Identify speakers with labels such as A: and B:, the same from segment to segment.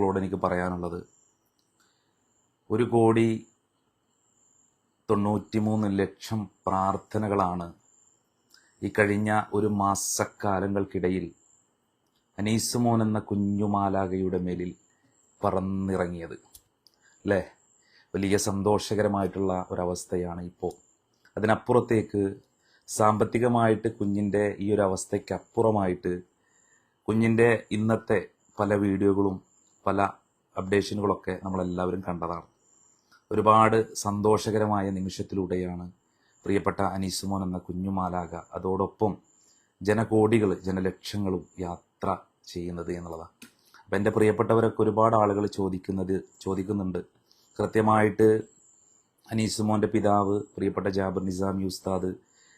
A: ോട് എനിക്ക് പറയാനുള്ളത്. ഒരു കോടി തൊണ്ണൂറ്റിമൂന്ന് ലക്ഷം പ്രാർത്ഥനകളാണ് ഈ കഴിഞ്ഞ ഒരു മാസക്കാലങ്ങൾക്കിടയിൽ അനീസുമോൻ എന്ന കുഞ്ഞുമാലാകയുടെ മേലിൽ പറന്നിറങ്ങിയത്. അല്ലേ? വലിയ സന്തോഷകരമായിട്ടുള്ള ഒരവസ്ഥയാണ് ഇപ്പോൾ. അതിനപ്പുറത്തേക്ക് സാമ്പത്തികമായിട്ട് കുഞ്ഞിന്റെ ഈ ഒരു അവസ്ഥയ്ക്കപ്പുറമായിട്ട് കുഞ്ഞിന്റെ ഇന്നത്തെ പല വീഡിയോകളും പല അപ്ഡേഷനുകളൊക്കെ നമ്മളെല്ലാവരും കണ്ടതാണ്. ഒരുപാട് സന്തോഷകരമായ നിമിഷത്തിലൂടെയാണ് പ്രിയപ്പെട്ട അനീസുമോൻ എന്ന കുഞ്ഞുമാലാക അതോടൊപ്പം ജനകോടികൾ ജനലക്ഷങ്ങളും യാത്ര ചെയ്യുന്നത് എന്നുള്ളതാണ്. അപ്പം എന്റെ പ്രിയപ്പെട്ടവരൊക്കെ ഒരുപാട് ആളുകൾ ചോദിക്കുന്നത് ചോദിക്കുന്നുണ്ട്. കൃത്യമായിട്ട് അനീസുമോന്റെ പിതാവ് പ്രിയപ്പെട്ട ജാബർ നിസാം ഉസ്താദ്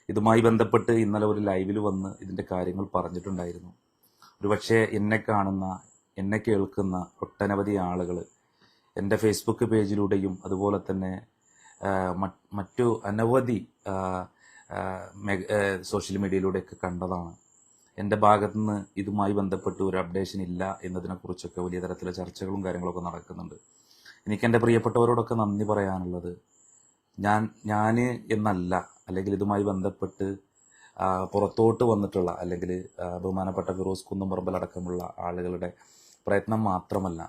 A: ഇതുമായി ബന്ധപ്പെട്ട് ഇന്നലെ ഒരു ലൈവിൽ വന്ന് ഇതിന്റെ കാര്യങ്ങൾ പറഞ്ഞിട്ടുണ്ടായിരുന്നു. ഒരുപക്ഷെ എന്നെ കാണുന്ന എന്നെ കേൾക്കുന്ന ഒട്ടനവധി ആളുകൾ എന്റെ ഫേസ്ബുക്ക് പേജിലൂടെയും അതുപോലെ തന്നെ മറ്റു അനവധി സോഷ്യൽ മീഡിയയിലൂടെയൊക്കെ കണ്ടതാണ്. എന്റെ ഭാഗത്തു നിന്ന് ഇതുമായി ബന്ധപ്പെട്ട് ഒരു അപ്ഡേഷൻ ഇല്ല എന്നതിനെക്കുറിച്ചൊക്കെ വലിയ തരത്തിലുള്ള ചർച്ചകളും കാര്യങ്ങളൊക്കെ നടക്കുന്നുണ്ട്. എനിക്ക് എന്റെ പ്രിയപ്പെട്ടവരോടൊക്കെ നന്ദി പറയാനുള്ളത്. ഞാൻ ഞാൻ എന്നല്ല അല്ലെങ്കിൽ ഇതുമായി ബന്ധപ്പെട്ട് പുറത്തോട്ട് വന്നിട്ടുള്ള അല്ലെങ്കിൽ ബഹുമാനപ്പെട്ട ഫിറോസ് അടക്കമുള്ള ആളുകളുടെ പ്രയത്നം മാത്രമല്ല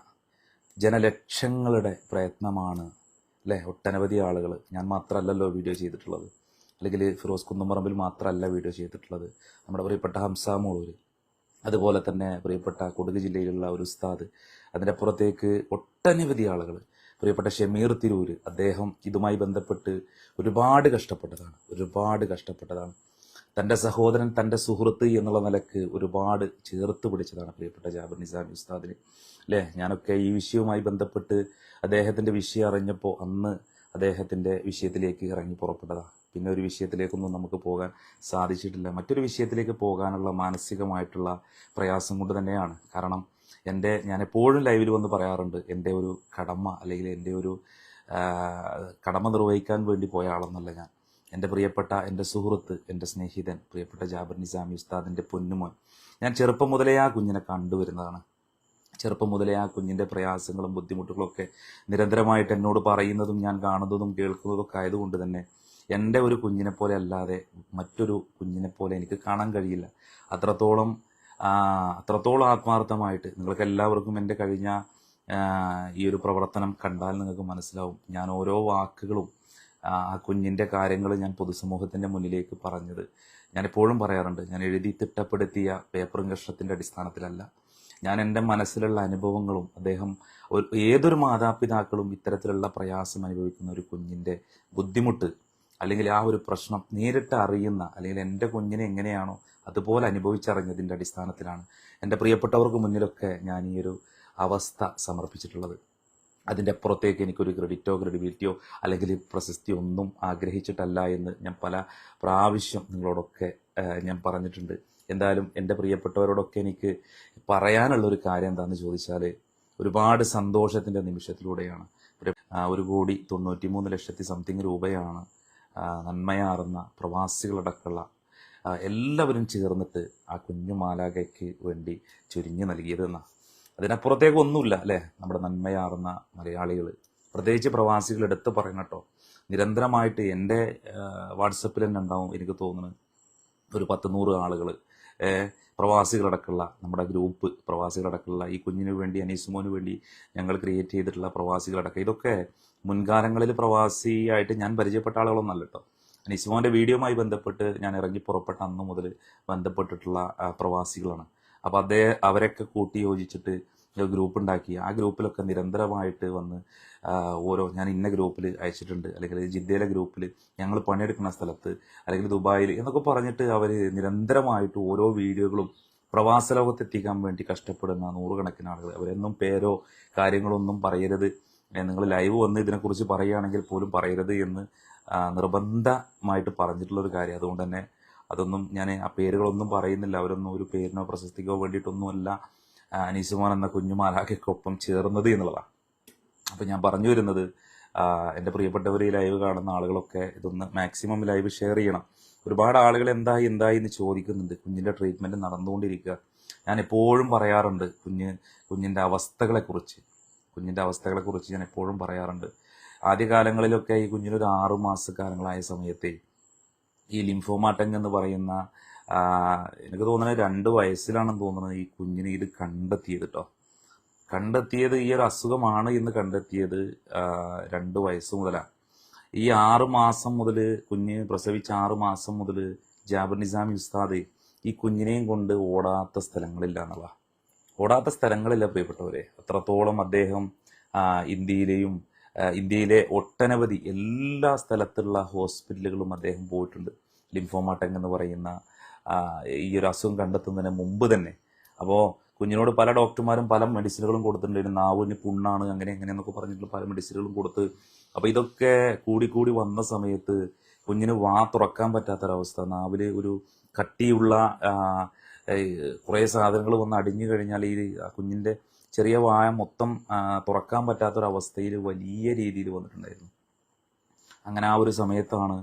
A: ജനലക്ഷങ്ങളുടെ പ്രയത്നമാണ് അല്ലേ? ഒട്ടനവധി ആളുകൾ ഞാൻ മാത്രമല്ലല്ലോ വീഡിയോ ചെയ്തിട്ടുള്ളത്. അല്ലെങ്കിൽ ഫിറോസ് കുന്നുംപറമ്പിൽ മാത്രമല്ല വീഡിയോ ചെയ്തിട്ടുള്ളത്. നമ്മുടെ പ്രിയപ്പെട്ട ഹംസ അതുപോലെ തന്നെ പ്രിയപ്പെട്ട കൊടുക് ജില്ലയിലുള്ള ഒരു ഉസ്താദ്. അതിന്റെ പുറത്തേക്ക് ഒട്ടനവധി ആളുകൾ പ്രിയപ്പെട്ട ഷമീർ തിരൂര് അദ്ദേഹം ഇതുമായി ബന്ധപ്പെട്ട് ഒരുപാട് കഷ്ടപ്പെട്ടതാണ്. ഒരുപാട് കഷ്ടപ്പെട്ടതാണ്. തന്റെ സഹോദരൻ തന്റെ സുഹൃത്ത് എന്നുള്ള നിലയ്ക്ക് ഒരുപാട് ചേർത്ത് പിടിച്ചതാണ് പ്രിയപ്പെട്ട ജാബിർ നിസാമി ഉസ്താദിന്. അല്ലേ? ഞാനൊക്കെ ഈ വിഷയവുമായി ബന്ധപ്പെട്ട് അദ്ദേഹത്തിന്റെ വിഷയം അറിഞ്ഞപ്പോൾ അന്ന് അദ്ദേഹത്തിന്റെ വിഷയത്തിലേക്ക് ഇറങ്ങി പുറപ്പെട്ടതാണ് പിന്നെ ഒരു വിഷയത്തിലേക്കൊന്നും നമുക്ക് പോകാൻ സാധിച്ചിട്ടില്ല. മറ്റൊരു വിഷയത്തിലേക്ക് പോകാനുള്ള മാനസികമായിട്ടുള്ള പ്രയാസം കൊണ്ട് തന്നെയാണ്. കാരണം എന്റെ ഞാൻ എപ്പോഴും ലൈവിൽ വന്ന് പറയാറുണ്ട് എന്റെ ഒരു കടമ അല്ലെങ്കിൽ എന്റെ ഒരു കടമ നിർവഹിക്കാൻ വേണ്ടി പോയ ആളെന്നല്ല ഞാൻ. എന്റെ പ്രിയപ്പെട്ട എന്റെ സുഹൃത്ത് എന്റെ സ്നേഹിതൻ പ്രിയപ്പെട്ട ജാബർ നിസാമി ഉസ്താദിന്റെ പൊന്നുമോൻ. ഞാൻ ചെറുപ്പം മുതലേ ആ കുഞ്ഞിനെ കണ്ടുവരുന്നതാണ്. ചെറുപ്പം മുതലേ ആ കുഞ്ഞിന്റെ പ്രയാസങ്ങളും ബുദ്ധിമുട്ടുകളൊക്കെ നിരന്തരമായിട്ട് എന്നോട് പറയുന്നതും ഞാൻ കാണുന്നതും കേൾക്കുന്നതും ഒക്കെ ആയതുകൊണ്ട് തന്നെ എന്റെ ഒരു കുഞ്ഞിനെ പോലെ അല്ലാതെ മറ്റൊരു കുഞ്ഞിനെ പോലെ എനിക്ക് കാണാൻ കഴിയില്ല. അത്രത്തോളം അത്രത്തോളം ആത്മാർത്ഥമായിട്ട് നിങ്ങൾക്ക് എല്ലാവർക്കും എന്റെ കഴിഞ്ഞ ഈ ഒരു പ്രവർത്തനം കണ്ടാൽ നിങ്ങൾക്ക് മനസ്സിലാവും. ഞാൻ ഓരോ വാക്കുകളും ആ കുഞ്ഞിന്റെ കാര്യങ്ങൾ ഞാൻ പൊതുസമൂഹത്തിന്റെ മുന്നിലേക്ക് പറഞ്ഞത്. ഞാൻ എപ്പോഴും പറയാറുണ്ട് ഞാൻ എഴുതി തിട്ടപ്പെടുത്തിയ പേപ്പറും കഷ്ണത്തിന്റെ അടിസ്ഥാനത്തിലല്ല. ഞാൻ എന്റെ മനസ്സിലുള്ള അനുഭവങ്ങളും അദ്ദേഹം ഏതൊരു മാതാപിതാക്കളും ഇത്തരത്തിലുള്ള പ്രയാസം അനുഭവിക്കുന്ന ഒരു കുഞ്ഞിന്റെ ബുദ്ധിമുട്ട് അല്ലെങ്കിൽ ആ ഒരു പ്രശ്നം നേരിട്ട് അറിയുന്ന അല്ലെങ്കിൽ എന്റെ കുഞ്ഞിനെ എങ്ങനെയാണോ അതുപോലെ അനുഭവിച്ചറിഞ്ഞതിന്റെ അടിസ്ഥാനത്തിലാണ് എന്റെ പ്രിയപ്പെട്ടവർക്ക് മുന്നിലൊക്കെ ഞാൻ ഈ ഒരു അവസ്ഥ സമർപ്പിച്ചിട്ടുള്ളത്. അതിന്റെ അപ്പുറത്തേക്ക് എനിക്കൊരു ക്രെഡിറ്റോ ക്രെഡിബിലിറ്റിയോ അല്ലെങ്കിൽ പ്രശസ്തിയോ ഒന്നും ആഗ്രഹിച്ചിട്ടല്ല എന്ന് ഞാൻ പല പ്രാവശ്യം നിങ്ങളോടൊക്കെ ഞാൻ പറഞ്ഞിട്ടുണ്ട്. എന്തായാലും എന്റെ പ്രിയപ്പെട്ടവരോടൊക്കെ എനിക്ക് പറയാനുള്ളൊരു കാര്യം എന്താണെന്ന് ചോദിച്ചാൽ ഒരുപാട് സന്തോഷത്തിന്റെ നിമിഷത്തിലൂടെയാണ്. ഒരു- കോടി തൊണ്ണൂറ്റി മൂന്ന് ലക്ഷത്തി സംതിങ് രൂപയാണ് നന്മയാർന്ന പ്രവാസികളടക്കമുള്ള എല്ലാവരും ചേർന്നിട്ട് ആ കുഞ്ഞു മാലാകയ്ക്ക് വേണ്ടി ചുരിഞ്ഞു നൽകിയതെന്നാണ് അതിനപ്പുറത്തേക്ക് ഒന്നുമില്ല അല്ലേ? നമ്മുടെ നന്മയാർന്ന മലയാളികൾ പ്രത്യേകിച്ച് പ്രവാസികൾ എടുത്ത് പറയണം കേട്ടോ. നിരന്തരമായിട്ട് എന്റെ വാട്സപ്പിൽ തന്നെ ഉണ്ടാവും എനിക്ക് തോന്നുന്നത് ഒരു പത്ത് നൂറ് ആളുകൾ പ്രവാസികളടക്കമുള്ള നമ്മുടെ ഗ്രൂപ്പ് പ്രവാസികളടക്കമുള്ള ഈ കുഞ്ഞിന് വേണ്ടി അനീസുമോന് വേണ്ടി ഞങ്ങൾ ക്രിയേറ്റ് ചെയ്തിട്ടുള്ള പ്രവാസികളടക്കം. ഇതൊക്കെ മുൻകാലങ്ങളിൽ പ്രവാസിയായിട്ട് ഞാൻ പരിചയപ്പെട്ട ആളുകളൊന്നല്ല കേട്ടോ. അനീസുമോന്റെ വീഡിയോയുമായി ബന്ധപ്പെട്ട് ഞാൻ ഇറങ്ങി പുറപ്പെട്ട അന്ന് മുതൽ ബന്ധപ്പെട്ടിട്ടുള്ള പ്രവാസികളാണ്. അപ്പോൾ അദ്ദേഹം അവരൊക്കെ കൂട്ടി യോജിച്ചിട്ട് ഗ്രൂപ്പ് ഉണ്ടാക്കി. ആ ഗ്രൂപ്പിലൊക്കെ നിരന്തരമായിട്ട് വന്ന് ഓരോ ഞാൻ ഇന്ന ഗ്രൂപ്പിൽ അയച്ചിട്ടുണ്ട്. അല്ലെങ്കിൽ ജിദ്ദയിലെ ഗ്രൂപ്പിൽ ഞങ്ങൾ പണിയെടുക്കുന്ന സ്ഥലത്ത് അല്ലെങ്കിൽ ദുബായിൽ എന്നൊക്കെ പറഞ്ഞിട്ട് അവർ നിരന്തരമായിട്ട് ഓരോ വീഡിയോകളും പ്രവാസ ലോകത്തെത്തിക്കാൻ വേണ്ടി കഷ്ടപ്പെടുന്ന നൂറുകണക്കിന് ആളുകൾ. അവരെന്നും പേരോ കാര്യങ്ങളൊന്നും പറയരുത്. നിങ്ങൾ ലൈവ് വന്ന് ഇതിനെക്കുറിച്ച് പറയുകയാണെങ്കിൽ പോലും പറയരുത് എന്ന് നിർബന്ധമായിട്ട് പറഞ്ഞിട്ടുള്ളൊരു കാര്യം. അതുകൊണ്ട് തന്നെ അതൊന്നും ഞാൻ ആ പേരുകളൊന്നും പറയുന്നില്ല. അവരൊന്നും ഒരു പേരിനോ പ്രശസ്തിക്കോ വേണ്ടിയിട്ടൊന്നുമല്ല അനീസുമോൻ എന്ന കുഞ്ഞുമാലാക്കൊപ്പം ചേർന്നത് എന്നുള്ളതാണ്. അപ്പം ഞാൻ പറഞ്ഞു വരുന്നത് എന്റെ പ്രിയപ്പെട്ടവർ ഈ ലൈവ് കാണുന്ന ആളുകളൊക്കെ ഇതൊന്ന് മാക്സിമം ലൈവ് ഷെയർ ചെയ്യണം. ഒരുപാട് ആളുകൾ എന്തായി എന്തായി എന്ന് ചോദിക്കുന്നുണ്ട്. കുഞ്ഞിന്റെ ട്രീറ്റ്മെന്റ് നടന്നുകൊണ്ടിരിക്കുക. ഞാൻ എപ്പോഴും പറയാറുണ്ട് കുഞ്ഞ് കുഞ്ഞിന്റെ അവസ്ഥകളെക്കുറിച്ച്. കുഞ്ഞിന്റെ അവസ്ഥകളെക്കുറിച്ച് ഞാൻ എപ്പോഴും പറയാറുണ്ട്. ആദ്യകാലങ്ങളിലൊക്കെ ഈ കുഞ്ഞിനൊരു ആറു സമയത്തേ സമയത്തെ ഈ ലിംഫോമാറ്റങ് എന്ന് പറയുന്ന എനിക്ക് തോന്നുന്നത് രണ്ട് വയസ്സിലാണെന്ന് തോന്നുന്നത് ഈ കുഞ്ഞിനെ ഇത് കണ്ടെത്തിയത് കേട്ടോ കണ്ടെത്തിയത് ഈ ഒരു അസുഖമാണ് എന്ന് കണ്ടെത്തിയത് രണ്ട് വയസ്സ് മുതലാണ് ഈ ആറ് മാസം മുതൽ കുഞ്ഞ് പ്രസവിച്ച ആറ് മാസം മുതൽ ജാബർ നിസാമി ഉസ്താദ് ഈ കുഞ്ഞിനെയും കൊണ്ട് ഓടാത്ത സ്ഥലങ്ങളില്ല എന്നുള്ള ഓടാത്ത സ്ഥലങ്ങളില്ല പ്രിയപ്പെട്ടവരെ. അത്രത്തോളം അദ്ദേഹം ഇന്ത്യയിലെയും ഇന്ത്യയിലെ ഒട്ടനവധി എല്ലാ സ്ഥലത്തുള്ള ഹോസ്പിറ്റലുകളും അദ്ദേഹം പോയിട്ടുണ്ട്. ലിംഫോമാട്ടങ് എന്ന് പറയുന്ന ഈ ഒരു അസുഖം കണ്ടെത്തുന്നതിന് മുമ്പ് തന്നെ. അപ്പോൾ കുഞ്ഞിനോട് പല ഡോക്ടർമാരും പല മെഡിസിനുകളും കൊടുത്തിട്ടുണ്ട് നാവിന് പുണ്ണാണ് അങ്ങനെ എങ്ങനെയെന്നൊക്കെ പറഞ്ഞിട്ടുള്ള പല മെഡിസിനുകളും കൊടുത്ത്. അപ്പോൾ ഇതൊക്കെ കൂടി കൂടി വന്ന സമയത്ത് കുഞ്ഞിന് വാ തുറക്കാൻ പറ്റാത്തൊരവസ്ഥ. നാവിൽ ഒരു കട്ടിയുള്ള കുറേ സാധനങ്ങൾ വന്ന് അടിഞ്ഞു കഴിഞ്ഞാൽ ഈ കുഞ്ഞിന്റെ ചെറിയ വായ മൊത്തം തുറക്കാൻ പറ്റാത്തൊരവസ്ഥയിൽ വലിയ രീതിയിൽ വന്നിട്ടുണ്ടായിരുന്നു. അങ്ങനെ ആ ഒരു സമയത്താണ്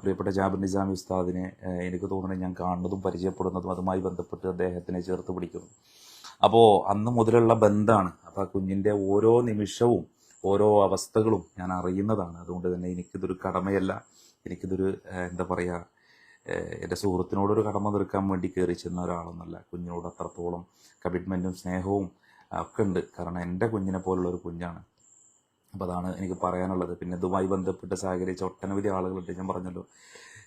A: പ്രിയപ്പെട്ട ജാബിർ നിസാമി ഉസ്താദിനെ എനിക്ക് തോന്നുന്നത് ഞാൻ കാണുന്നതും പരിചയപ്പെടുന്നതും അതുമായി ബന്ധപ്പെട്ട് അദ്ദേഹത്തിനെ ചേർത്ത് പിടിക്കുന്നു. അപ്പോൾ അന്ന് മുതലുള്ള ബന്ധമാണ് അപ്പോൾ ആ കുഞ്ഞിന്റെ ഓരോ നിമിഷവും ഓരോ അവസ്ഥകളും ഞാൻ അറിയുന്നതാണ്. അതുകൊണ്ട് തന്നെ എനിക്കിതൊരു കടമയല്ല. എനിക്കിതൊരു എന്താ പറയുക എന്റെ സുഹൃത്തിനോടൊരു കടമ തീർക്കാൻ വേണ്ടി കയറി ചെന്ന ഒരാളെന്നല്ല. കുഞ്ഞിനോട് അത്രത്തോളം കമ്മിറ്റ്മെന്റും സ്നേഹവും ഒക്കെ ഉണ്ട് കാരണം എന്റെ കുഞ്ഞിനെ പോലുള്ള ഒരു കുഞ്ഞാണ്. അപ്പോൾ അതാണ് എനിക്ക് പറയാനുള്ളത്. പിന്നെ ഇതുമായി ബന്ധപ്പെട്ട് സഹകരിച്ച ഒട്ടനവധി ആളുകളുണ്ട്. ഞാൻ പറഞ്ഞല്ലോ.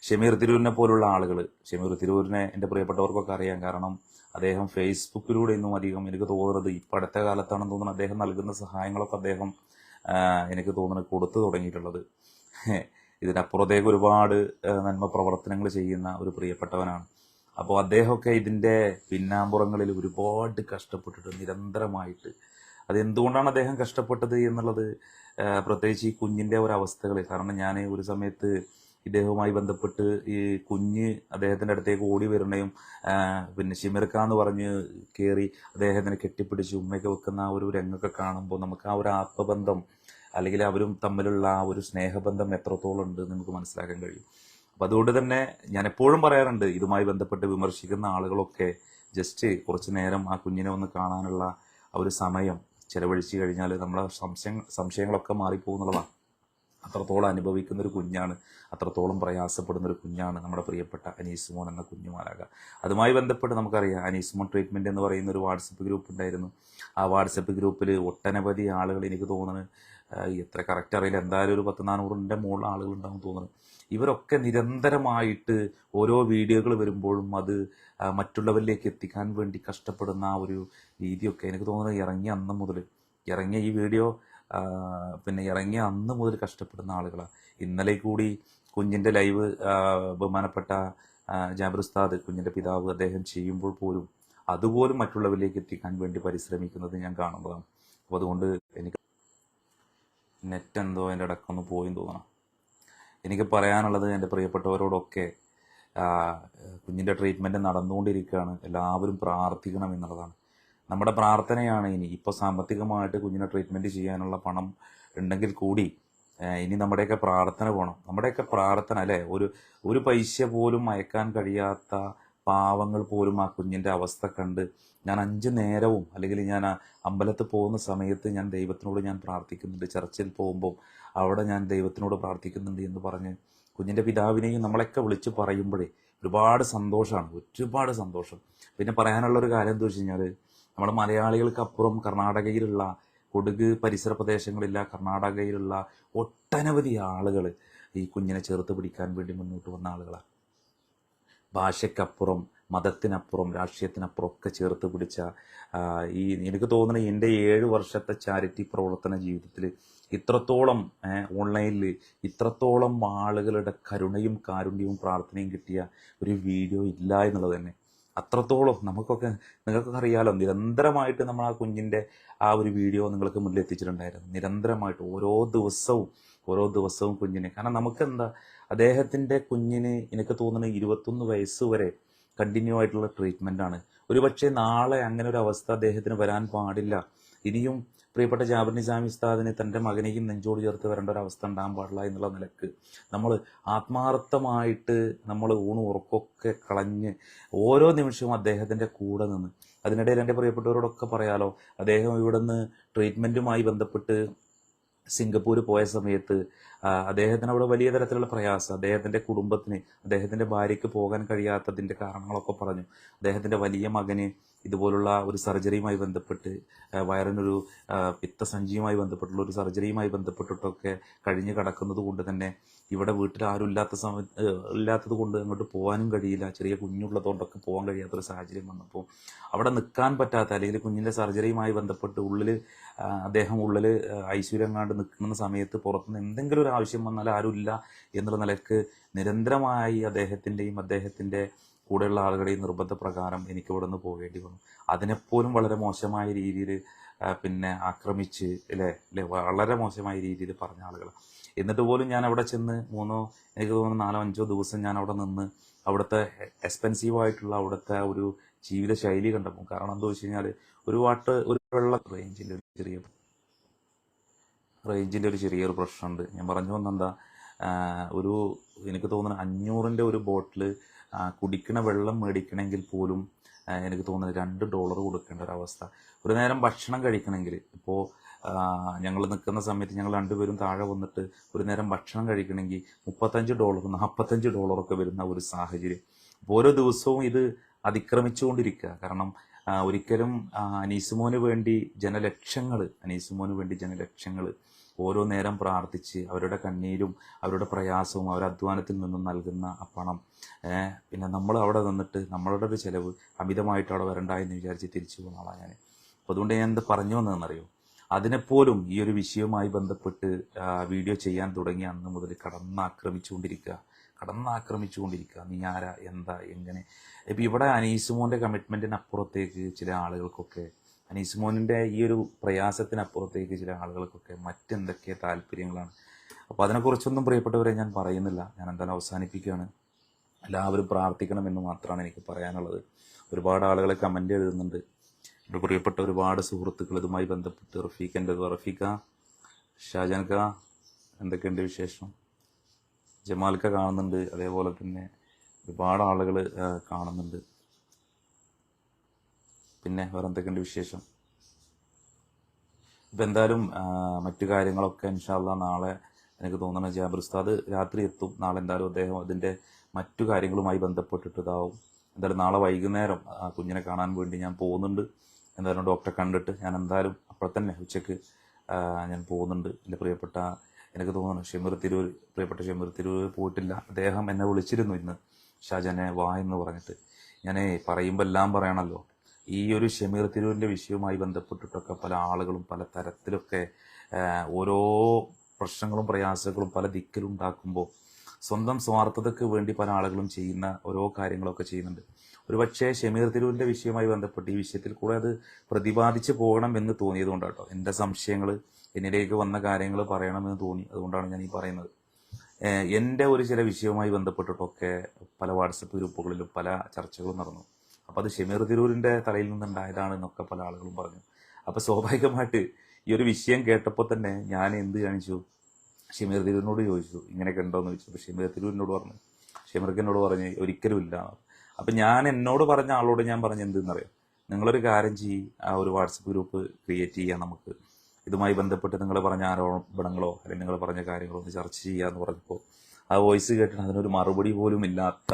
A: ഷമീർ തിരൂരിനെ പോലുള്ള ആളുകൾ ഷമീർ തിരൂരിനെ എന്റെ പ്രിയപ്പെട്ടവർക്കൊക്കെ അറിയാം. കാരണം അദ്ദേഹം ഫേസ്ബുക്കിലൂടെ ഒന്നും അധികം എനിക്ക് തോന്നുന്നത് ഇപ്പം അടുത്ത കാലത്താണെന്ന് തോന്നുന്നത് അദ്ദേഹം നൽകുന്ന സഹായങ്ങളൊക്കെ അദ്ദേഹം എനിക്ക് തോന്നുന്നത് കൊടുത്തു തുടങ്ങിയിട്ടുള്ളത്. ഇതിനപ്പുറത്തേക്ക് ഒരുപാട് നന്മ പ്രവർത്തനങ്ങൾ ചെയ്യുന്ന ഒരു പ്രിയപ്പെട്ടവനാണ്. അപ്പോൾ അദ്ദേഹമൊക്കെ ഇതിന്റെ പിന്നാമ്പുറങ്ങളിൽ ഒരുപാട് കഷ്ടപ്പെട്ടിട്ട് നിരന്തരമായിട്ട് അതെന്തുകൊണ്ടാണ് അദ്ദേഹം കഷ്ടപ്പെട്ടത് എന്നുള്ളത് പ്രത്യേകിച്ച് ഈ കുഞ്ഞിന്റെ ഒരവസ്ഥകളിൽ കാരണം ഞാൻ ഒരു സമയത്ത് ഇദ്ദേഹവുമായി ബന്ധപ്പെട്ട് ഈ കുഞ്ഞ് അദ്ദേഹത്തിന്റെ അടുത്തേക്ക് ഓടി വരണയും പിന്നെ ഷിമിർക്ക എന്ന് പറഞ്ഞ് കയറി അദ്ദേഹത്തിനെ കെട്ടിപ്പിടിച്ച് ഉമ്മയൊക്കെ വെക്കുന്ന ആ ഒരു രംഗമൊക്കെ കാണുമ്പോൾ നമുക്ക് ആ ഒരു ആത്മബന്ധം അല്ലെങ്കിൽ അവരും തമ്മിലുള്ള ആ ഒരു സ്നേഹബന്ധം എത്രത്തോളം ഉണ്ട് നമുക്ക് മനസ്സിലാക്കാൻ കഴിയും. അപ്പം അതുകൊണ്ട് തന്നെ ഞാൻ എപ്പോഴും പറയാറുണ്ട് ഇതുമായി ബന്ധപ്പെട്ട് വിമർശിക്കുന്ന ആളുകളൊക്കെ ജസ്റ്റ് കുറച്ച് നേരം ആ കുഞ്ഞിനെ ഒന്ന് കാണാനുള്ള ആ ഒരു സമയം ചെലവഴിച്ചു കഴിഞ്ഞാൽ നമ്മളെ സംശയം സംശയങ്ങളൊക്കെ മാറിപ്പോകുന്നുള്ളതാണ് അത്രത്തോളം അനുഭവിക്കുന്ന ഒരു കുഞ്ഞാണ് അത്രത്തോളം പ്രയാസപ്പെടുന്ന ഒരു കുഞ്ഞാണ് നമ്മുടെ പ്രിയപ്പെട്ട അനീസ് മോൻ എന്ന കുഞ്ഞുമാലാക അതുമായി ബന്ധപ്പെട്ട് നമുക്കറിയാം അനീസ് മോൻ ട്രീറ്റ്മെന്റ് എന്ന് പറയുന്ന ഒരു വാട്സപ്പ് ഗ്രൂപ്പ് ഉണ്ടായിരുന്നു. ആ വാട്സപ്പ് ഗ്രൂപ്പിൽ ഒട്ടനവധി ആളുകൾ എനിക്ക് തോന്നുന്നത് എത്ര കറക്റ്റ് അറിയില്ല എന്തായാലും ഒരു പത്ത് നാനൂറിന്റെ മുകളിൽ ആളുകൾ ഉണ്ടാകും തോന്നുന്നു ഇവരൊക്കെ നിരന്തരമായിട്ട് ഓരോ വീഡിയോകൾ വരുമ്പോഴും അത് മറ്റുള്ളവരിലേക്ക് എത്തിക്കാൻ വേണ്ടി കഷ്ടപ്പെടുന്ന ആ ഒരു രീതിയൊക്കെ എനിക്ക് തോന്നുന്നത് ഇറങ്ങിയ അന്ന് മുതൽ. ഇറങ്ങിയ ഈ വീഡിയോ പിന്നെ ഇറങ്ങിയ അന്ന് മുതൽ കഷ്ടപ്പെടുന്ന ആളുകളാണ് ഇന്നലെ കൂടി കുഞ്ഞിന്റെ ലൈവ് ബഹുമാനപ്പെട്ട ജാബിർ ഉസ്താദ് കുഞ്ഞിന്റെ പിതാവ് അദ്ദേഹം ചെയ്യുമ്പോൾ പോലും അതുപോലും മറ്റുള്ളവരിലേക്ക് എത്തിക്കാൻ വേണ്ടി പരിശ്രമിക്കുന്നത് ഞാൻ കാണുന്നതാണ്. അപ്പോൾ അതുകൊണ്ട് എനിക്ക് നെറ്റ് എന്തോ അതിന്റെ ഇടക്കൊന്ന് പോയി തോന്നണം. എനിക്ക് പറയാനുള്ളത് എന്റെ പ്രിയപ്പെട്ടവരോടൊക്കെ കുഞ്ഞിന്റെ ട്രീറ്റ്മെന്റ് നടന്നുകൊണ്ടിരിക്കുകയാണ്. എല്ലാവരും പ്രാർത്ഥിക്കണം എന്നുള്ളതാണ്. നമ്മുടെ പ്രാർത്ഥനയാണ് ഇനി. ഇപ്പോൾ സാമ്പത്തികമായിട്ട് കുഞ്ഞിനെ ട്രീറ്റ്മെന്റ് ചെയ്യാനുള്ള പണം ഉണ്ടെങ്കിൽ കൂടി ഇനി നമ്മുടെയൊക്കെ പ്രാർത്ഥന പോകണം നമ്മുടെയൊക്കെ പ്രാർത്ഥന അല്ലേ? ഒരു ഒരു പൈസ പോലും അയക്കാൻ കഴിയാത്ത പാവങ്ങൾ പോലും ആ കുഞ്ഞിന്റെ അവസ്ഥ കണ്ട് ഞാൻ അഞ്ച് നേരവും അല്ലെങ്കിൽ ഞാൻ അമ്പലത്തിൽ പോകുന്ന സമയത്ത് ഞാൻ ദൈവത്തിനോട് ഞാൻ പ്രാർത്ഥിക്കുന്നുണ്ട്. ചർച്ചിൽ പോകുമ്പോൾ അവിടെ ഞാൻ ദൈവത്തിനോട് പ്രാർത്ഥിക്കുന്നുണ്ട് എന്ന് പറഞ്ഞ് കുഞ്ഞിന്റെ പിതാവിനെയും നമ്മളൊക്കെ വിളിച്ച് പറയുമ്പോഴേ ഒരുപാട് സന്തോഷമാണ് ഒരുപാട് സന്തോഷം. പിന്നെ പറയാനുള്ളൊരു കാര്യം എന്താ വെച്ച് കഴിഞ്ഞാൽ നമ്മുടെ മലയാളികൾക്കപ്പുറം കർണാടകയിലുള്ള കൊടുക് പരിസര പ്രദേശങ്ങളില്ല കർണാടകയിലുള്ള ഒട്ടനവധി ആളുകൾ ഈ കുഞ്ഞിനെ ചേർത്ത് പിടിക്കാൻ വേണ്ടി മുന്നോട്ട് വന്ന ആളുകളാണ് ഭാഷയ്ക്കപ്പുറം മതത്തിനപ്പുറം രാഷ്ട്രീയത്തിനപ്പുറം ഒക്കെ ചേർത്ത് പിടിച്ച ഈ എനിക്ക് തോന്നുന്ന എന്റെ ഏഴ് വർഷത്തെ ചാരിറ്റി പ്രവർത്തന ജീവിതത്തിൽ ഇത്രത്തോളം ഓൺലൈനിൽ ഇത്രത്തോളം ആളുകളുടെ കരുണയും കാരുണ്യവും പ്രാർത്ഥനയും കിട്ടിയ ഒരു വീഡിയോ ഇല്ല എന്നുള്ളത് തന്നെ. അത്രത്തോളം നമുക്കൊക്കെ നിങ്ങൾക്കൊക്കെ അറിയാലോ നിരന്തരമായിട്ട് നമ്മൾ ആ കുഞ്ഞിന്റെ ആ ഒരു വീഡിയോ നിങ്ങൾക്ക് മുന്നിൽ എത്തിച്ചിട്ടുണ്ടായിരുന്നു. നിരന്തരമായിട്ട് ഓരോ ദിവസവും ഓരോ ദിവസവും കുഞ്ഞിനെ. കാരണം നമുക്കെന്താ അദ്ദേഹത്തിന്റെ കുഞ്ഞിന് എനിക്ക് തോന്നുന്നത് ഇരുപത്തൊന്ന് വയസ്സ് വരെ കണ്ടിന്യൂ ആയിട്ടുള്ള ട്രീറ്റ്മെന്റ് ആണ്. ഒരുപക്ഷെ നാളെ അങ്ങനെ ഒരു അവസ്ഥ അദ്ദേഹത്തിന് വരാൻ പാടില്ല. ഇനിയും പ്രിയപ്പെട്ട ജാബർ നിസാമി ഉസ്താദിന് തന്റെ മകനെയും നെഞ്ചോട് ചേർത്ത് വരേണ്ട ഒരു അവസ്ഥ ഉണ്ടാകാൻ പാടില്ല എന്നുള്ള നിലയ്ക്ക് നമ്മൾ ആത്മാർത്ഥമായിട്ട് നമ്മൾ ഊണ് ഉറക്കൊക്കെ കളഞ്ഞ് ഓരോ നിമിഷവും അദ്ദേഹത്തിന്റെ കൂടെ നിന്ന്. അതിനിടയിൽ എന്റെ പ്രിയപ്പെട്ടവരോടൊക്കെ പറയാലോ അദ്ദേഹം ഇവിടുന്ന് ട്രീറ്റ്മെന്റുമായി ബന്ധപ്പെട്ട് സിംഗപ്പൂർ പോയ സമയത്ത് അദ്ദേഹത്തിന് അവിടെ വലിയ തരത്തിലുള്ള പ്രയാസം. അദ്ദേഹത്തിന്റെ കുടുംബത്തിന് അദ്ദേഹത്തിന്റെ ഭാര്യയ്ക്ക് പോകാൻ കഴിയാത്തതിന്റെ കാരണങ്ങളൊക്കെ പറഞ്ഞു. അദ്ദേഹത്തിന്റെ വലിയ മകന് ഇതുപോലുള്ള ഒരു സർജറിയുമായി ബന്ധപ്പെട്ട് വയറിനൊരു പിത്തസഞ്ചിയുമായി ബന്ധപ്പെട്ടുള്ള ഒരു സർജറിയുമായി ബന്ധപ്പെട്ടിട്ടൊക്കെ കഴിഞ്ഞു കിടക്കുന്നത് കൊണ്ട് തന്നെ ഇവിടെ വീട്ടിൽ ആരും ഇല്ലാത്ത സമയത്ത് ഇല്ലാത്തത് കൊണ്ട് അങ്ങോട്ട് പോകാനും കഴിയില്ല. ചെറിയ കുഞ്ഞുള്ളതുകൊണ്ടൊക്കെ പോകാൻ കഴിയാത്തൊരു സാഹചര്യം വന്നപ്പോൾ അവിടെ നിൽക്കാൻ പറ്റാത്ത അല്ലെങ്കിൽ കുഞ്ഞിന്റെ സർജറിയുമായി ബന്ധപ്പെട്ട് ഉള്ളിൽ അദ്ദേഹം ഉള്ളിൽ ഐശ്വര്യം കാണ്ട് നിൽക്കുന്ന സമയത്ത് പുറത്തുനിന്ന് എന്തെങ്കിലും ഒരു ആവശ്യം വന്നാൽ ആരുമില്ല എന്നുള്ള നിലയ്ക്ക് നിരന്തരമായി അദ്ദേഹത്തിന്റെയും അദ്ദേഹത്തിന്റെ കൂടെയുള്ള ആളുകളുടെയും നിർബന്ധപ്രകാരം എനിക്ക് ഇവിടെ നിന്ന് പോകേണ്ടി വന്നു. അതിനെപ്പോലും വളരെ മോശമായ രീതിയിൽ പിന്നെ ആക്രമിച്ച് അല്ലേ അല്ലേ വളരെ മോശമായ രീതിയിൽ പറഞ്ഞ ആളുകൾ എന്നിട്ട് പോലും ഞാൻ അവിടെ ചെന്ന് മൂന്നോ എനിക്ക് തോന്നുന്നു നാലോ അഞ്ചോ ദിവസം ഞാൻ അവിടെ നിന്ന് അവിടുത്തെ എക്സ്പെൻസീവായിട്ടുള്ള അവിടുത്തെ ഒരു ജീവിത ശൈലി കണ്ടപ്പോൾ കാരണം എന്താ വെച്ച് കഴിഞ്ഞാൽ ഒരു വാട്ട് ഒരു വെള്ള റേഞ്ചിന്റെ ചെറിയ റേഞ്ചിന്റെ ഒരു ചെറിയൊരു പ്രശ്നമുണ്ട്. ഞാൻ പറഞ്ഞു വന്നെന്താ ഒരു എനിക്ക് തോന്നുന്നു അഞ്ഞൂറിന്റെ ഒരു ബോട്ടിൽ കുടിക്കണ വെള്ളം മേടിക്കണമെങ്കിൽ പോലും എനിക്ക് തോന്നുന്നത് രണ്ട് ഡോളർ കൊടുക്കേണ്ട ഒരു അവസ്ഥ. ഒരു നേരം ഭക്ഷണം കഴിക്കണമെങ്കിൽ ഇപ്പോൾ ഞങ്ങൾ നിൽക്കുന്ന സമയത്ത് ഞങ്ങൾ രണ്ടുപേരും താഴെ വന്നിട്ട് ഒരു നേരം ഭക്ഷണം കഴിക്കണമെങ്കിൽ മുപ്പത്തഞ്ച് ഡോളർ നാൽപ്പത്തഞ്ച് ഡോളറൊക്കെ വരുന്ന ഒരു സാഹചര്യം. ഓരോ ദിവസവും ഇത് അതിക്രമിച്ചുകൊണ്ടിരിക്കുക. കാരണം ഒരിക്കലും അനീസുമോന് വേണ്ടി ജനലക്ഷങ്ങൾ അനീസുമോന് വേണ്ടി ജനലക്ഷങ്ങൾ ഓരോ നേരം പ്രാർത്ഥിച്ച് അവരുടെ കണ്ണീരും അവരുടെ പ്രയാസവും അവരുടെ അധ്വാനത്തിൽ നിന്നും നൽകുന്ന ആ പണം. പിന്നെ നമ്മൾ അവിടെ നിന്നിട്ട് നമ്മളുടെ ഒരു ചിലവ് അമിതമായിട്ട് അവിടെ വരണ്ട എന്ന് വിചാരിച്ച് തിരിച്ചു പോകുന്ന ആളാണ് ഞാൻ അപ്പോൾ അതുകൊണ്ട് ഞാൻ എന്ത് പറഞ്ഞു വന്നതെന്നറിയോ? അതിനെപ്പോലും ഈ ഒരു വിഷയവുമായി ബന്ധപ്പെട്ട് വീഡിയോ ചെയ്യാൻ തുടങ്ങി അന്ന് മുതൽ കടന്നാക്രമിച്ചുകൊണ്ടിരിക്കുക. കടന്നാക്രമിച്ചുകൊണ്ടിരിക്കുക. നീ ആരാ? എന്താ? എങ്ങനെ? ഇപ്പം ഇവിടെ അനീസുമോന്റെ കമ്മിറ്റ്മെന്റിനപ്പുറത്തേക്ക് ചില ആളുകൾക്കൊക്കെ അനീസുമോനിന്റെ ഈ ഒരു പ്രയാസത്തിനപ്പുറത്തേക്ക് ചില ആളുകൾക്കൊക്കെ മറ്റെന്തൊക്കെ താല്പര്യങ്ങളാണ്? അപ്പോൾ അതിനെക്കുറിച്ചൊന്നും പ്രിയപ്പെട്ടവരെ ഞാൻ പറയുന്നില്ല. ഞാൻ എന്തായാലും അവസാനിപ്പിക്കുകയാണ്. എല്ലാവരും പ്രാർത്ഥിക്കണം എന്ന് മാത്രമാണ് എനിക്ക് പറയാനുള്ളത്. ഒരുപാട് ആളുകളെ കമന്റ് എഴുതുന്നുണ്ട്. എന്റെ പ്രിയപ്പെട്ട ഒരുപാട് സുഹൃത്തുക്കൾ ഇതുമായി ബന്ധപ്പെട്ട് റഫീഖ് എന്റെ റഫീഖ ഷാജാൻക എന്തൊക്കെയുണ്ട് വിശേഷം? ജമാൽക്ക കാണുന്നുണ്ട്. അതേപോലെ തന്നെ ഒരുപാട് ആളുകൾ കാണുന്നുണ്ട്. പിന്നെ വേറെ എന്തൊക്കെയുണ്ട് വിശേഷം? ഇപ്പം എന്തായാലും മറ്റു കാര്യങ്ങളൊക്കെ ഇൻഷാല്ല നാളെ എനിക്ക് തോന്നണ ജാബർ രാത്രി എത്തും. നാളെ എന്തായാലും അദ്ദേഹം അതിന്റെ മറ്റു കാര്യങ്ങളുമായി ബന്ധപ്പെട്ടിട്ട് ഇതാവും. എന്തായാലും നാളെ വൈകുന്നേരം കുഞ്ഞിനെ കാണാൻ വേണ്ടി ഞാൻ പോകുന്നുണ്ട്. എന്തായാലും ഡോക്ടറെ കണ്ടിട്ട് ഞാൻ എന്തായാലും അപ്പോൾ തന്നെ ഉച്ചയ്ക്ക് ഞാൻ പോകുന്നുണ്ട്. എന്റെ പ്രിയപ്പെട്ട എനിക്ക് തോന്നുന്നു ഷെമീർ തിരൂർ പ്രിയപ്പെട്ട ഷെമീർ തിരൂർ പോയിട്ടില്ല. അദ്ദേഹം എന്നെ വിളിച്ചിരുന്നു ഇന്ന്. ഷാജാനെ വാ എന്ന് പറഞ്ഞിട്ട്. ഞാൻ പറയുമ്പോൾ എല്ലാം പറയണമല്ലോ ഈ ഒരു ഷമീർ തിരൂരിന്റെ വിഷയവുമായി ബന്ധപ്പെട്ടിട്ടൊക്കെ പല ആളുകളും പല തരത്തിലൊക്കെ ഓരോ പ്രശ്നങ്ങളും പ്രയാസങ്ങളും പല ദിക്കിലുണ്ടാക്കുമ്പോൾ സ്വന്തം സ്വാർത്ഥതയ്ക്ക് വേണ്ടി പല ആളുകളും ചെയ്യുന്ന ഓരോ കാര്യങ്ങളൊക്കെ ചെയ്യുന്നുണ്ട്. ഒരുപക്ഷെ ഷെമീർ തിരൂരിന്റെ വിഷയവുമായി ബന്ധപ്പെട്ട് ഈ വിഷയത്തിൽ കൂടെ അത് പ്രതിപാദിച്ച് പോകണം എന്ന് തോന്നിയത് കൊണ്ടാട്ടോ എന്റെ സംശയങ്ങൾ എന്നിലേക്ക് വന്ന കാര്യങ്ങൾ പറയണമെന്ന് തോന്നി. അതുകൊണ്ടാണ് ഞാൻ ഈ പറയുന്നത്. എന്റെ ഒരു ചില വിഷയവുമായി ബന്ധപ്പെട്ടിട്ടൊക്കെ പല വാട്സപ്പ് ഗ്രൂപ്പുകളിലും പല ചർച്ചകളും നടന്നു. അപ്പോൾ അത് ഷമീർ തിരൂരിന്റെ തലയിൽ നിന്നുണ്ടായതാണ് എന്നൊക്കെ പല ആളുകളും പറഞ്ഞു. അപ്പോൾ സ്വാഭാവികമായിട്ട് ഈ ഒരു വിഷയം കേട്ടപ്പോൾ തന്നെ ഞാൻ എന്ത് കാണിച്ചു? ഷമീർ തിരൂരിനോട് ചോദിച്ചു ഇങ്ങനെയൊക്കെ ഉണ്ടോയെന്ന് ചോദിച്ചു. അപ്പോൾ ഷമീർ തിരൂരിനോട് പറഞ്ഞു ഷമീർക്ക് പറഞ്ഞു ഒരിക്കലും ഇല്ല. അപ്പം ഞാൻ എന്നോട് പറഞ്ഞ ആളോട് ഞാൻ പറഞ്ഞ എന്തെന്നറിയാം? നിങ്ങളൊരു കാര്യം ചെയ്യ് ആ ഒരു വാട്സപ്പ് ഗ്രൂപ്പ് ക്രിയേറ്റ് ചെയ്യാം നമുക്ക്. ഇതുമായി ബന്ധപ്പെട്ട് നിങ്ങൾ പറഞ്ഞ ആരോപണങ്ങളോ അല്ലെങ്കിൽ നിങ്ങൾ പറഞ്ഞ കാര്യങ്ങളോ ഒന്ന് ചർച്ച ചെയ്യുക ചെയ്യാന്ന് പറഞ്ഞപ്പോൾ ആ വോയിസ് കേട്ടിട്ട് അതിനൊരു മറുപടി പോലും ഇല്ലാത്ത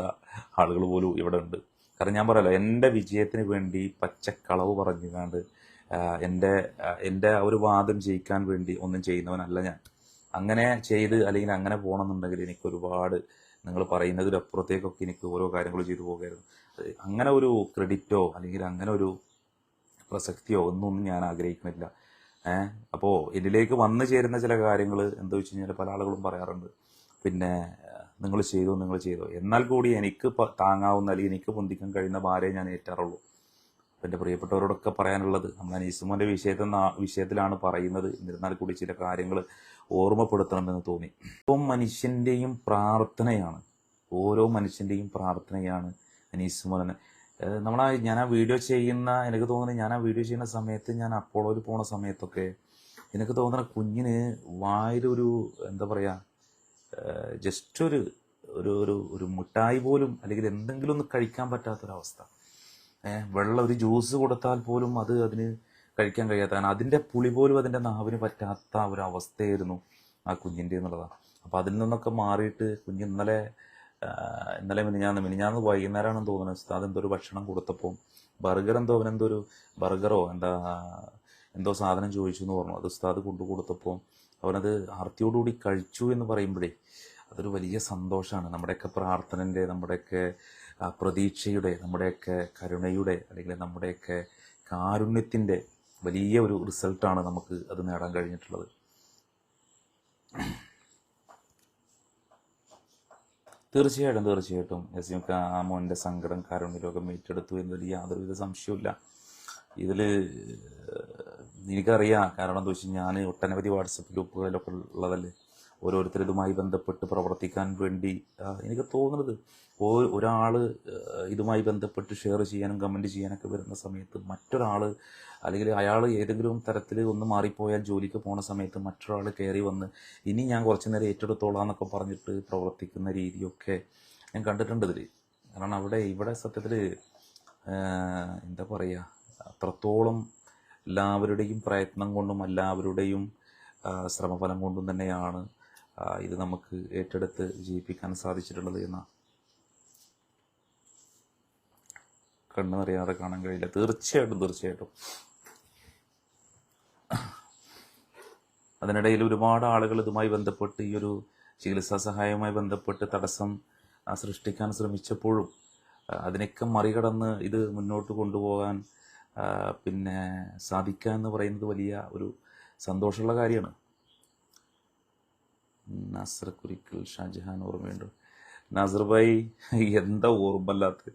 A: ആളുകൾ പോലും ഇവിടെ ഉണ്ട്. കാരണം ഞാൻ പറയാലോ എന്റെ വിജയത്തിന് വേണ്ടി പച്ചക്കളവ് പറഞ്ഞുകൊണ്ട് എന്റെ എന്റെ ഒരു വാദം ജയിക്കാൻ വേണ്ടി ഒന്നും ചെയ്യുന്നവനല്ല ഞാൻ. അങ്ങനെ ചെയ്ത് അല്ലെങ്കിൽ അങ്ങനെ പോകണമെന്നുണ്ടെങ്കിൽ എനിക്ക് ഒരുപാട് നിങ്ങൾ പറയുന്നതിലപ്പുറത്തേക്കൊക്കെ എനിക്ക് ഓരോ കാര്യങ്ങൾ ചെയ്തു പോകായിരുന്നു അങ്ങനെ ഒരു ക്രെഡിറ്റോ അല്ലെങ്കിൽ അങ്ങനെ ഒരു പ്രസക്തിയോ ഒന്നും ഞാൻ ആഗ്രഹിക്കുന്നില്ല. അപ്പോൾ ഇതിലേക്ക് വന്നു ചേരുന്ന ചില കാര്യങ്ങൾ എന്താ വെച്ച് കഴിഞ്ഞാൽ പല ആളുകളും പറയാറുണ്ട്. പിന്നെ നിങ്ങൾ ചെയ്തു നിങ്ങൾ ചെയ്തു. എന്നാൽ കൂടി എനിക്ക് താങ്ങാവുന്ന അല്ലെങ്കിൽ എനിക്ക് പൊന്തിക്കാൻ കഴിയുന്ന ഭാര്യയെ ഞാൻ ഏറ്റാറുള്ളൂ. അപ്പം എന്റെ പ്രിയപ്പെട്ടവരോടൊക്കെ പറയാനുള്ളത് നമ്മൾ അനീസുമോന്റെ വിഷയത്തിൽ വിഷയത്തിലാണ് പറയുന്നത്. എന്നിരുന്നാൽ കൂടി ചില കാര്യങ്ങൾ ഓർമ്മപ്പെടുത്തണമെന്ന് തോന്നി. ഓരോ മനുഷ്യന്റെയും പ്രാർത്ഥനയാണ്. ഓരോ മനുഷ്യന്റെയും പ്രാർത്ഥനയാണ് അനീസുമോനെ ഏഹ് നമ്മളാ ഞാൻ ആ വീഡിയോ ചെയ്യുന്ന എനിക്ക് തോന്നുന്നത് ഞാൻ ആ വീഡിയോ ചെയ്യുന്ന സമയത്ത് ഞാൻ അപ്പോളോയിൽ പോണ സമയത്തൊക്കെ എനിക്ക് തോന്നുന്ന കുഞ്ഞിന് വായിലൊരു എന്താ പറയുക ജസ്റ്റ് ഒരു ഒരു ഒരു ഒരു മിഠായി പോലും അല്ലെങ്കിൽ എന്തെങ്കിലും ഒന്ന് കഴിക്കാൻ പറ്റാത്തൊരവസ്ഥ. വെള്ളം ഒരു ജ്യൂസ് കൊടുത്താൽ പോലും അത് അതിന് കഴിക്കാൻ കഴിയാത്ത കാരണം അതിന്റെ പുളി പോലും അതിന്റെ നാവിന് പറ്റാത്ത ഒരു അവസ്ഥയായിരുന്നു ആ കുഞ്ഞിന്റെ എന്നുള്ളതാണ് അപ്പോൾ അതിൽ നിന്നൊക്കെ മാറിയിട്ട് കുഞ്ഞ് ഇന്നലെ ഇന്നലെ മിനിഞ്ഞാന്ന് മിനിഞ്ഞാന്ന് വൈകുന്നേരമാണെന്ന് തോന്നുന്നത് ഉസ്താദ് എന്തോ ഒരു ഭക്ഷണം കൊടുത്തപ്പോൾ ബർഗർ എന്തോ അവനെന്തോ ഒരു ബർഗറോ എന്താ എന്തോ സാധനം ചോദിച്ചു എന്ന് പറഞ്ഞു. അത് ഉസ്താദ് കൊണ്ടു കൊടുത്തപ്പോൾ അവനത് ആർത്തിയോടുകൂടി കഴിച്ചു എന്ന് പറയുമ്പോഴേ അതൊരു വലിയ സന്തോഷമാണ്. നമ്മുടെയൊക്കെ പ്രാർത്ഥനന്റെ നമ്മുടെയൊക്കെ പ്രതീക്ഷയുടെ നമ്മുടെയൊക്കെ കരുണയുടെ അല്ലെങ്കിൽ നമ്മുടെയൊക്കെ കാരുണ്യത്തിന്റെ വലിയ ഒരു റിസൾട്ടാണ് നമുക്ക് അത് നേടാൻ കഴിഞ്ഞിട്ടുള്ളത്. തീർച്ചയായിട്ടും തീർച്ചയായിട്ടും. യസിമുക്ക് ആ മോന്റെ സങ്കടം കാരുണ്യ രോഗം ഏറ്റെടുത്തു എന്നതിൽ യാതൊരുവിധ സംശയമില്ല ഇതിൽ എനിക്കറിയാം. കാരണം എന്താ വെച്ചാൽ ഞാൻ ഒട്ടനവധി വാട്സപ്പ് ഗ്രൂപ്പുകളിലൊക്കെ ഉള്ളതല്ലേ? ഓരോരുത്തർ ഇതുമായി ബന്ധപ്പെട്ട് പ്രവർത്തിക്കാൻ വേണ്ടി എനിക്ക് തോന്നുന്നത് ഒരാൾ ഇതുമായി ബന്ധപ്പെട്ട് ഷെയർ ചെയ്യാനും കമന്റ് ചെയ്യാനൊക്കെ വരുന്ന സമയത്ത് മറ്റൊരാൾ അല്ലെങ്കിൽ അയാൾ ഏതെങ്കിലും തരത്തിൽ ഒന്ന് മാറിപ്പോയാൽ ജോലിക്ക് പോണ സമയത്ത് മറ്റൊരാൾ കയറി വന്ന് ഇനി ഞാൻ കുറച്ച് നേരം ഏറ്റെടുത്തോളാം എന്നൊക്കെ പറഞ്ഞിട്ട് പ്രവർത്തിക്കുന്ന രീതിയൊക്കെ ഞാൻ കണ്ടിട്ടുണ്ട് ഇതിൽ കാരണം അവിടെ ഇവിടെ സത്യത്തിൽ എന്താ പറയുക അത്രത്തോളം എല്ലാവരുടെയും പ്രയത്നം കൊണ്ടും എല്ലാവരുടെയും ശ്രമഫലം കൊണ്ടും തന്നെയാണ് ഇത് നമുക്ക് ഏറ്റെടുത്ത് ജീവിപ്പിക്കാൻ സാധിച്ചിട്ടുള്ളത് എന്ന കണ്ണു നിറയാതെ കാണാൻ കഴിയില്ല. തീർച്ചയായിട്ടും തീർച്ചയായിട്ടും. അതിനിടയിൽ ഒരുപാട് ആളുകൾ ഇതുമായി ബന്ധപ്പെട്ട് ഈ ഒരു ചികിത്സാ സഹായവുമായി ബന്ധപ്പെട്ട് തടസ്സം സൃഷ്ടിക്കാൻ ശ്രമിച്ചപ്പോഴും അതിനൊക്കെ മറികടന്ന് ഇത് മുന്നോട്ട് കൊണ്ടുപോകാൻ പിന്നെ സാധിക്കുക എന്ന് പറയുന്നത് വലിയ ഒരു സന്തോഷമുള്ള കാര്യമാണ്. നസർ കുരിക്കൽ ഷാജഹാൻ ഓർമ്മയുണ്ട്? നസർ ഭായി എന്താ ഓർമ്മല്ലാത്ത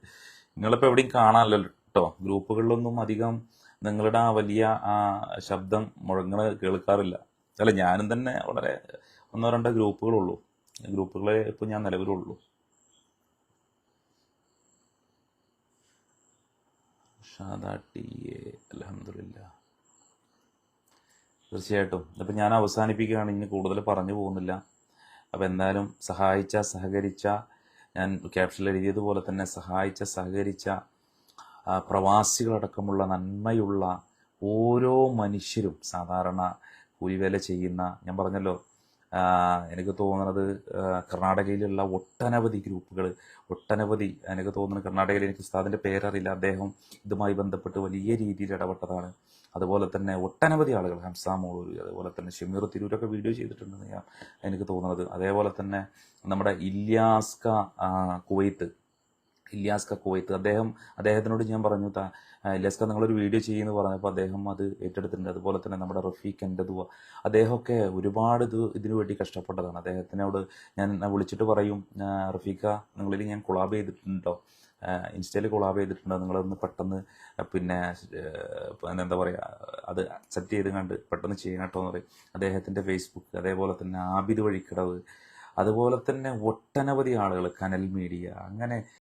A: നിങ്ങളിപ്പോൾ എവിടെയും കാണാനല്ലോ കേട്ടോ ഗ്രൂപ്പുകളിലൊന്നും അധികം നിങ്ങളുടെ ആ വലിയ ആ ശബ്ദം മുഴങ്ങണ കേൾക്കാറില്ല. അല്ല ഞാനും തന്നെ വളരെ ഒന്നോ രണ്ടോ ഗ്രൂപ്പുകളുള്ളൂ. ഗ്രൂപ്പുകളെ ഇപ്പോൾ ഞാൻ നിലവിലുള്ളൂ. ഷാദാട്ടി അലഹമില്ല തീർച്ചയായിട്ടും. അപ്പം ഞാൻ അവസാനിപ്പിക്കുകയാണ് ഇനി കൂടുതൽ പറഞ്ഞു പോകുന്നില്ല. അപ്പോൾ എന്തായാലും സഹായിച്ച സഹകരിച്ച ഞാൻ ക്യാപ്ഷനിൽ എഴുതിയതുപോലെ തന്നെ സഹായിച്ച സഹകരിച്ച പ്രവാസികളടക്കമുള്ള നന്മയുള്ള ഓരോ മനുഷ്യരും സാധാരണ കൂലിവേല ചെയ്യുന്ന ഞാൻ പറഞ്ഞല്ലോ എനിക്ക് തോന്നുന്നത് കർണാടകയിലുള്ള ഒട്ടനവധി ഗ്രൂപ്പുകൾ ഒട്ടനവധി എനിക്ക് തോന്നുന്നത് കർണാടകയിൽ എനിക്ക് ഉസ്താദിന്റെ പേരറിയില്ല അദ്ദേഹം ഇതുമായി ബന്ധപ്പെട്ട് വലിയ രീതിയിൽ ഇടപെട്ടതാണ്. അതുപോലെ തന്നെ ഒട്ടനവധി ആളുകൾ ഹംസ മോളൂരി അതുപോലെ തന്നെ ഷമീർ തിരൂരൊക്കെ വീഡിയോ ചെയ്തിട്ടുണ്ടെന്ന് ഞാൻ എനിക്ക് തോന്നുന്നത്. അതേപോലെ തന്നെ നമ്മുടെ ഇല്യാസ്ക കുവൈത്ത് ഇല്യാസ്ക കുവൈത്ത്. അദ്ദേഹം അദ്ദേഹത്തിനോട് ഞാൻ പറഞ്ഞു താ ഇല്യാസ്ക നിങ്ങളൊരു വീഡിയോ ചെയ്യുമെന്ന് പറഞ്ഞപ്പോൾ അദ്ദേഹം അത് ഏറ്റെടുത്തിട്ടുണ്ട്. അതുപോലെ തന്നെ നമ്മുടെ റഫീഖ് എന്റെ ദുവ അദ്ദേഹമൊക്കെ ഒരുപാട് ഇത് ഇതിനു വേണ്ടി കഷ്ടപ്പെട്ടതാണ്. അദ്ദേഹത്തിനോട് ഞാൻ വിളിച്ചിട്ട് പറയും റഫീഖ നിങ്ങളിൽ ഞാൻ കൊളാബ് ചെയ്തിട്ടുണ്ടോ? ഇൻസ്റ്റയിൽ കൊളാബ് ചെയ്തിട്ടുണ്ട്. നിങ്ങളൊന്ന് പെട്ടെന്ന് പിന്നെ എന്താ പറയുക അത് അക്സെപ്റ്റ് ചെയ്ത് കണ്ട് പെട്ടെന്ന് ചെയ്യണം കേട്ടോ എന്ന് പറയും. അദ്ദേഹത്തിന്റെ ഫേസ്ബുക്ക് അതേപോലെ തന്നെ ആബിദ് വഴിക്കടവ് അതുപോലെ തന്നെ ഒട്ടനവധി ആളുകൾ കനൽ മീഡിയ അങ്ങനെ